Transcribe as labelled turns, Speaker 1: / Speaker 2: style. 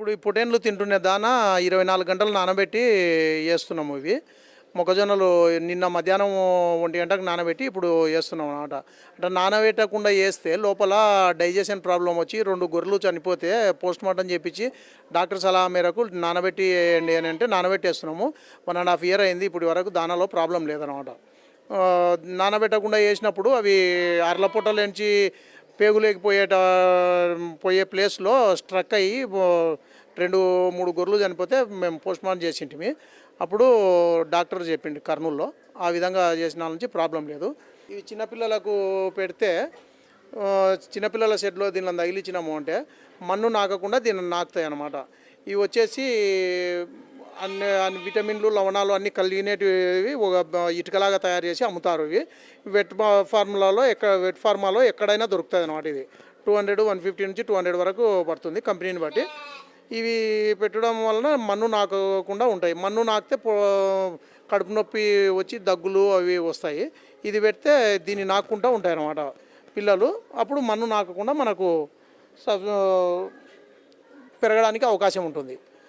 Speaker 1: ఇప్పుడు ఈ పొటేన్లు తింటున్న దానా ఇరవై నాలుగు గంటలు నానబెట్టి వేస్తున్నాము ఇవి. మొక్కజొన్నలు నిన్న మధ్యాహ్నం ఒంటి గంటకు నానబెట్టి ఇప్పుడు వేస్తున్నాం అనమాట. అంటే నానబెట్టకుండా వేస్తే లోపల డైజెషన్ ప్రాబ్లం వచ్చి రెండు గొర్రెలు చనిపోతే పోస్ట్ మార్టం చేపించి డాక్టర్ సలహా మేరకు నానబెట్టి వేయండి అని అంటే నానబెట్టేస్తున్నాము వన్ అండ్ హాఫ్ ఇయర్ అయింది ఇప్పటి వరకు దానాలో ప్రాబ్లం లేదనమాట. నానబెట్టకుండా వేసినప్పుడు అవి అర్ల పేగులేకి పోయేట పోయే ప్లేస్లో స్ట్రక్ అయ్యి రెండు మూడు గొర్రెలు చనిపోతే మేము పోస్ట్ మార్టం చేసింటిమి. అప్పుడు డాక్టర్ చెప్పిండు కర్నూల్లో ఆ విధంగా చేసిన నుంచి ప్రాబ్లం లేదు. ఇవి చిన్నపిల్లలకు పెడితే చిన్నపిల్లల షెడ్లో దీనిలో తగిలిచ్చినాము అంటే మన్ను నాకకుండా దీన్ని నాకుతాయి అన్నమాట ఇవి వచ్చేసి అన్ని అన్ని విటమిన్లు లవణాలు అన్ని కలిగినవి ఒక ఇటుకలాగా తయారు చేసి అమ్ముతారు ఇవి. వెట్ ఫార్ములాలో ఎక్కడ వెట్ ఫార్మాలో ఎక్కడైనా దొరుకుతుంది అనమాట ఇది. టూ హండ్రెడ్ వన్ ఫిఫ్టీ నుంచి టూ హండ్రెడ్ వరకు పడుతుంది కంపెనీని బట్టి. ఇవి పెట్టడం వలన మన్ను నాకకుండా ఉంటాయి. మన్ను నాకితే పో కడుపు నొప్పి వచ్చి దగ్గులు అవి వస్తాయి. ఇది పెడితే దీన్ని నాకుంటూ ఉంటాయి అన్నమాట పిల్లలు. అప్పుడు మన్ను నాకకుండా మనకు పెరగడానికి అవకాశం ఉంటుంది.